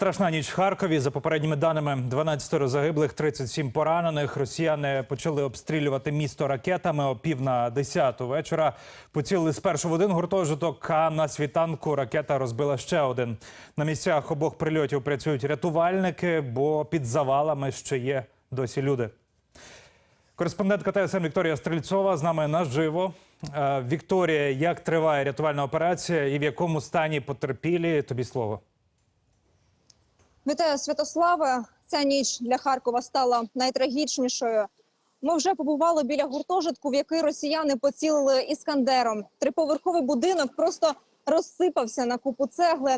Страшна ніч в Харкові. За попередніми даними, 12 загиблих, 37 поранених. Росіяни почали обстрілювати місто ракетами о пів на 10 вечора. Поцілили спершу в один гуртожиток, а на світанку ракета розбила ще один. На місцях обох прильотів працюють рятувальники, бо під завалами ще є досі люди. Кореспондентка ТСН Вікторія Стрільцова з нами наживо. Е, Вікторія, як триває рятувальна операція і в якому стані потерпілі? Тобі слово. Вітаю, Святославе. Ця ніч для Харкова стала найтрагічнішою. Ми вже побували біля гуртожитку, в який росіяни поцілили іскандером. Триповерховий будинок просто розсипався на купу цегли.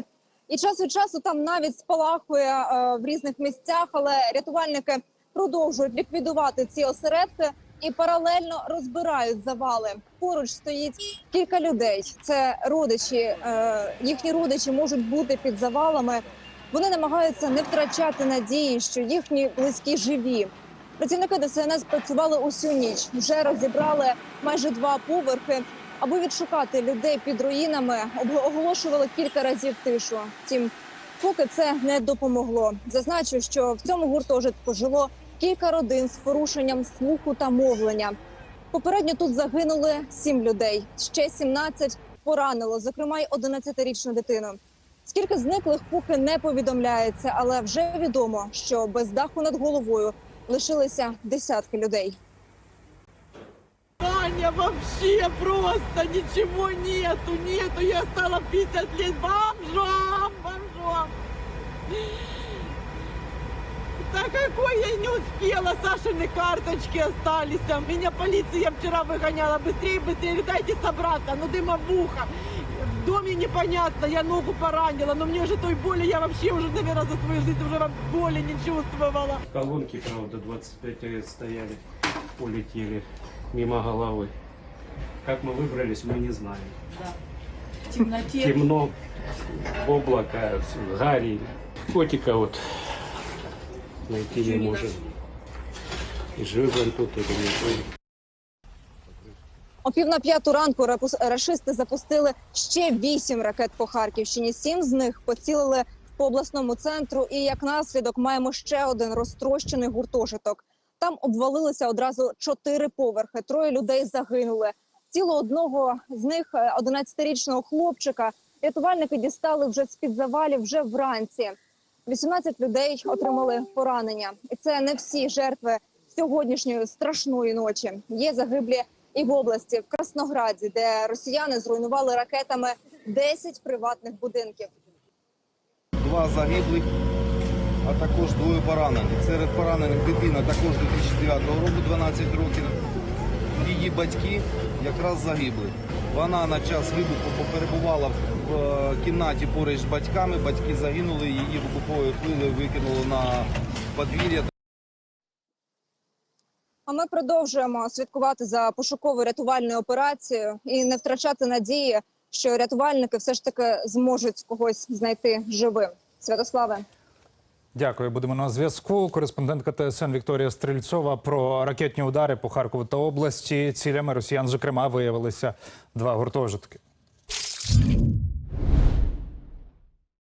І час від часу там навіть спалахує е, в різних місцях, але рятувальники продовжують ліквідувати ці осередки і паралельно розбирають завали. Поруч стоїть кілька людей. Це родичі, е, їхні родичі можуть бути під завалами. Вони намагаються не втрачати надії, що їхні близькі живі. Працівники ДСНС працювали усю ніч. Вже розібрали майже два поверхи. Аби відшукати людей під руїнами, оголошували кілька разів тишу. Втім, поки це не допомогло. Зазначу, що в цьому гуртожитку жило кілька родин з порушенням слуху та мовлення. Попередньо тут загинули сім людей. Ще 17 поранило, зокрема й 11-річну дитину. Скільки зниклих поки не повідомляється, але вже відомо, що без даху над головою лишилися десятки людей. Таня, вообще просто ничего нету, нету. Я стала 50 лет бомжом, бомжом. Да какой я не успела, Сашины карточки остались. а Меня полиция вчера выгоняла. Быстрее, быстрее, дайте собраться. Ну дыма в ухо. В доме непонятно, я ногу поранила, но мне уже той боли, я вообще уже, наверное, за свою жизнь уже боли не чувствовала. Колонки, правда, 25 лет стояли, улетели мимо головы. Как мы выбрались, мы не знаем. В темноте. Темно, облако, всё, гарь. Котика вот найти не можем. И жив он тут или не жив. О пів на п'яту ранку рашисти запустили ще вісім ракет по Харківщині. Сім з них поцілили по обласному центру. І як наслідок маємо ще один розтрощений гуртожиток. Там обвалилися одразу чотири поверхи. Троє людей загинули. Тіло одного з них, е, 11-річного хлопчика, рятувальники дістали вже з під завалів вже вранці. 18 людей отримали поранення, і це не всі жертви сьогоднішньої страшної ночі. Є загиблі і в області, в Краснограді, де росіяни зруйнували ракетами 10 приватних будинків. два загиблих, а також двоє поранених. Серед поранених дитина також 2009 року, 12 років. Її батьки якраз загибли. Вона на час вибуху перебувала в е, кімнаті поруч з батьками. Батьки загинули, її вибуховою хвилею викинуло на подвір'я. А ми продовжуємо слідкувати за пошуковою рятувальною операцією і не втрачати надії, що рятувальники все ж таки зможуть когось знайти живим. Святославе. Дякую. Будемо на зв'язку. Кореспондентка ТСН Вікторія Стрільцова про ракетні удари по Харкову та області. Цілями росіян, зокрема, виявилися два гуртожитки.